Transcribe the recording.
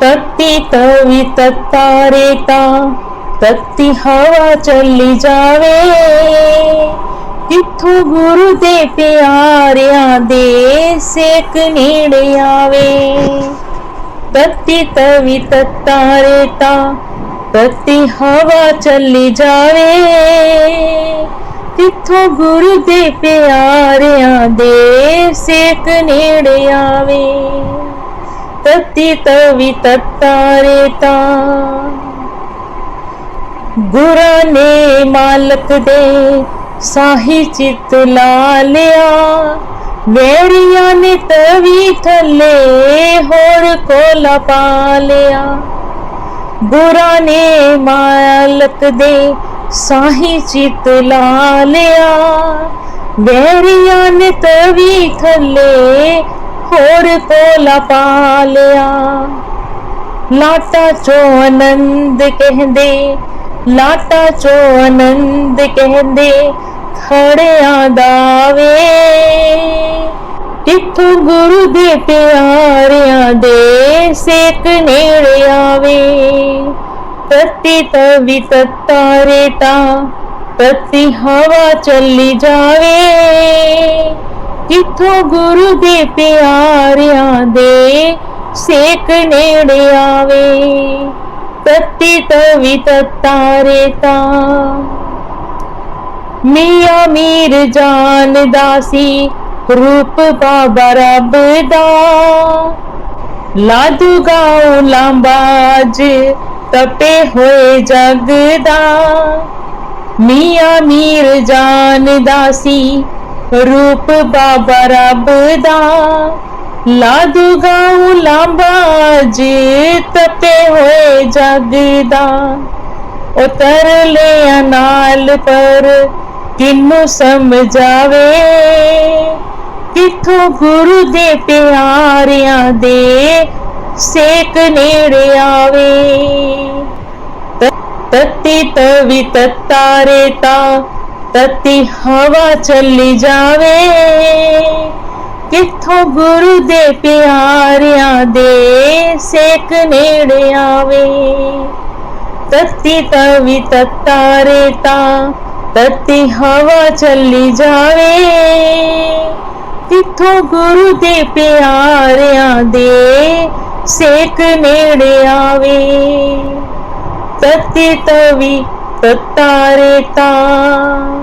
ਤਤੀ ਤਵੀ ਤਤਾਰੇ ਤਾਂ ਤੱਤੀ ਹਵਾ ਚੱਲੀ ਜਾਵੇ। ਕਿੱਥੋਂ ਗੁਰੂ ਦੇ ਪਿਆਰਿਆਂ ਦੇ ਸੇਕ ਨੇੜੇ ਆਵੇ। ਤਤੀ ਤਵੀ ਤਤਾਰੇ ਤਾਂ ਤਤੀ ਹਵਾ ਚੱਲੀ ਜਾਵੇ। ਕਿੱਥੋਂ ਗੁਰੂ ਦੇ ਪਿਆਰਿਆਂ ਦੇ ਸੇਕ ਨੇੜੇ ਆਵੇ। ਤਤੀ ਤਵੀ ਤਤਾਰੇ ਤਾਂ। ਗੁਰਾਂ ਨੇ ਮਾਲਕ ਦੇ ਸਾਹੀ ਚਿਤ ਲਾ ਲਿਆ। ਵੈਰੀਆਂ ਨੇ ਤਵੀ ਥੱਲੇ ਹੋਰ ਕੋਲ ਪਾ ਲਿਆ। ਗੁਰਾਂ ਨੇ ਮਾਲਕ ਦੇ ਸਾਹੀ ਚਿਤ ਲਾ ਲਿਆ। ਵੇਰੀਆਂ ਨੇ ਤਵੀ ਥੱਲੇ ਹੋਰ ਕੋਲਾ ਪਾ ਲਿਆ। ਲਾਟਾ ਚੋ ਆਨੰਦ ਕਹਿੰਦੇ, ਲਾਟਾ ਚੋ ਆਨੰਦ ਕਹਿੰਦੇ, ਖੜਿਆਂ ਦਾ ਵੇ। ਕਿੱਥੋਂ ਗੁਰੂ ਦੇ ਪਿਆਰਿਆਂ ਦੇ ਸੇਕ ਨੇੜੇ ਆਵੇ। ਤਤੀ ਤਵੀ ਤਤਾਰੇ ਤਾਂ ਤਤੀ ਹਵਾ ਚੱਲੀ ਜਾਵੇ। ਕਿੱਥੋਂ ਗੁਰੂ ਦੇ ਪਿਆਰਿਆਂ ਦੇ ਸੇਕ ਨੇੜੇ ਆਵੇ। ਤਤੀ ਤਵੀ ਤਤਾਰੇ ਤਾਂ। ਮੀਆਂ ਮੀਰ ਜਾਣਦਾ ਸੀ, ਰੂਪ ਬਾਬਾ ਰੱਬ ਦਾ। ਲਾਦੂ ਗਾਉ ਲਾਂਬਾਜ ਤਪੇ ਹੋਏ ਜਗ ਦਾ। ਮੀਆਂ ਮੀਰ ਜਾਣਦਾ ਸੀ ਰੂਪ ਬਾਬਾ ਰੱਬ ਦਾ। ਲਾਦੂ ਗਾਉ ਜੀ ਤਪੇ ਹੋਏ ਜਗ ਦਾ। ਉਤਰ ਲਿਆ ਨਾਲ ਪਰ ਕਿਨੂੰ ਸਮਝਾਵੇ? ਕਿੱਥੋਂ ਗੁਰੂ ਦੇ ਪਿਆਰਿਆਂ ਦੇ ਸੇਕ ਨੇੜੇ ਆਵੇ? ਤ- ਤਤੀ ਤਵੀ ਤਤਾਰੇ ਤਾਂ ਤਤੀ ਹਵਾ ਚੱਲੀ ਜਾਵੇ। ਕਿੱਥੋਂ ਗੁਰੂ ਦੇ ਪਿਆਰਿਆਂ ਦੇ ਸੇਕ ਨੇੜੇ ਆਵੇ। ਤਤੀ ਤਵੀ ਤਤਾਰੇ ਤਾਂ ਤਤੀ ਹਵਾ ਚੱਲੀ ਜਾਵੇ। ਕਿੱਥੋਂ ਗੁਰੂ ਦੇ ਪਿਆਰਿਆਂ ਦੇ ਸੇਕ ਨੇੜੇ ਆਵੇ। ਤਤੀ ਤਵੀ தத்தாரே தான்